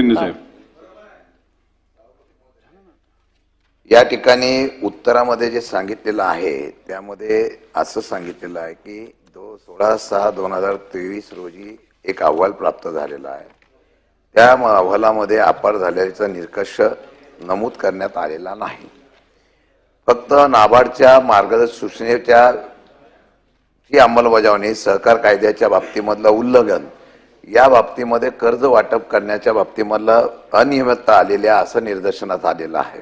शिंदे साहेब या ठिकाणी उत्तरामध्ये जे सांगितलेलं आहे त्यामध्ये असं सांगितलेलं आहे की दो सोळा सहा दोन हजार तेवीस रोजी एक अहवाल प्राप्त झालेला आहे. त्या अहवालामध्ये अपार झाल्याचा निष्कर्ष नमूद करण्यात आलेला नाही. फक्त नाबार्डच्या मार्गदर्शक सूचनेच्या ची अंमलबजावणी सहकार कायद्याच्या बाबतीमधलं उल्लंघन या बाबतीमध्ये कर्ज वाटप करण्याच्या बाबतीमधलं अनियमितता आलेल्या असं निदर्शनात आलेलं आहे.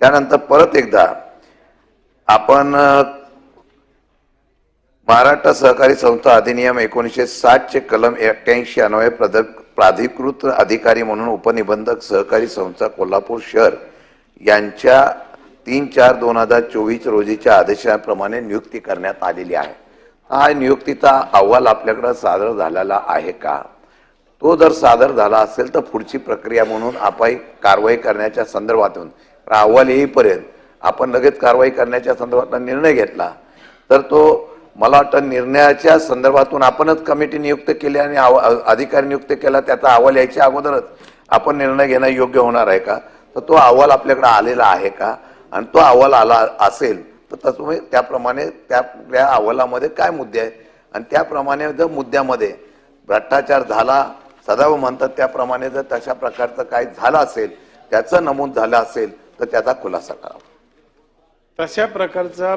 त्यानंतर परत एकदा आपण महाराष्ट्र सहकारी संस्था अधिनियम एकोणीसशे साठचे कलम एक्क्याऐंशी अन्वये प्रद प्राधिकृत अधिकारी म्हणून उपनिबंधक सहकारी संस्था कोल्हापूर शहर यांच्या तीन चार दोन हजार चोवीस रोजीच्या आदेशाप्रमाणे नियुक्ती करण्यात आलेली आहे. हा नियुक्तीचा अहवाल आपल्याकडं सादर झालेला आहे का? तो जर सादर झाला असेल तर पुढची प्रक्रिया म्हणून आपण कारवाई करण्याच्या संदर्भातून अहवाल येईपर्यंत आपण लगेच कारवाई करण्याच्या संदर्भात निर्णय घेतला. तर तो मला वाटतं निर्णयाच्या संदर्भातून आपणच कमिटी नियुक्त केली आणि अधिकारी नियुक्त केला त्याचा अहवाल यायच्या अगोदरच आपण निर्णय घेणं योग्य होणार आहे का? तर तो अहवाल आपल्याकडे आलेला आहे का? आणि तो अहवाल आला असेल तसं म्हणजे त्याप्रमाणे त्या अहवालामध्ये काय मुद्दे आहेत? आणि त्याप्रमाणे जर मुद्द्यामध्ये भ्रष्टाचार झाला सदैव म्हणतात त्याप्रमाणे जर तशा प्रकारचं काय झालं असेल त्याचं नमूद झालं असेल तर त्याचा खुलासा करावा तशा प्रकारचा